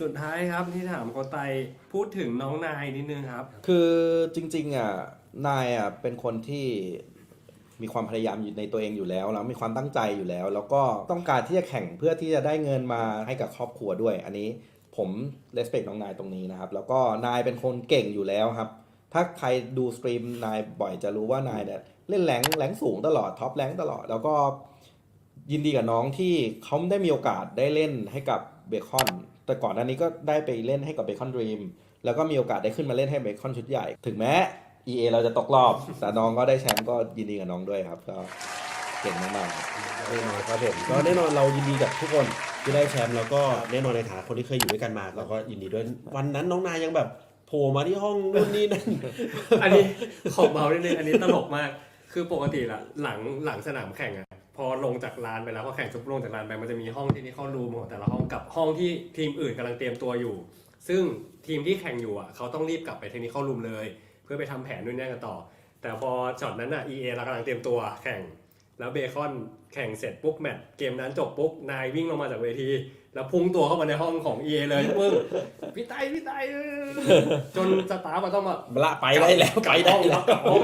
สุดท้ายครับที่ถามโคไตพูดถึงน้องนายนิดนึงครับ คือจริงๆอะนายอะเป็นคนที่มีความพยายามอยู่ในตัวเองอยู่แล้วแล้วมีความตั้งใจอยู่แล้ว แล้วก็ต้องการที่จะแข่งเพื่อที่จะได้เงินมาให้กับครอบครัวด้วย อันนี้ผมเลสเ c คน้องนายตรงนี้นะครับ แล้วก็นายเป็นคนเก่งอยู่แล้วครับ ถ้าใครดูสตรีมนายบ่อยจะรู้ว่านายเนี่ยเล่นแรงแรงสูงตลอดท็อปแรงตลอด แล้วก็ ยินดีกับน้องที่เขาได้มีโอกาสได้เล่นให้กับเบคอน แต่ก่อนหน้านี้ก็ได้ไปเล่นให้กับเบคอนดรีมแล้วก็มีโอกาสได้ขึ้นมาเล่นให้เบคอนชุดใหญ่ ถึงแม้ EA เราจะตกรอบ แต่น้องก็ได้แชมป์ก็ยินดีกับน้องด้วยครับ ก็เก่งมากๆครับแน่นอนครับผมก็แน่นอนเรายินดีกับทุกคนที่ได้แชมป์แล้วก็แน่นอนในฐานะคนที่เคยอยู่ด้วยกันมาเราก็ยินดีด้วยวันนั้นน้องนายยังแบบโผล่มาที่ห้องนู่นนี่นั่น อันนี้ขอเบานิดนึงอันนี้ตลกมาก คือปกติละหลังหลังสนามแข่งอะ พอลงจากลานไปแล้วพอแข่งจบลงจากลานไปมันจะมีห้องที่นี่เข้ารูมของแต่ละห้องกับห้องที่ทีมอื่นกำลังเตรียมตัวอยู่ ซึ่งทีมที่แข่งอยู่อะเขาต้องรีบกลับไปเทคนิคเข้ารูมเลย เพื่อไปทำแผนนู่นนี่กันต่อ แต่พอช็อตนั้นอะ EA เรากำลังเตรียมตัวแข่ง แล้วเบคอนแข่งเสร็จปุ๊บแมตช์เกมนั้นจบปุ๊บนายวิ่งลงมาจากเวที แล้วพุ่งตัวเข้ามาในห้องของ EA เลยมึงพี่ไตพี่ไตเออจนสตาฟมาต้องมา ละไปได้แล้วไปได้แล้วกลับห้อง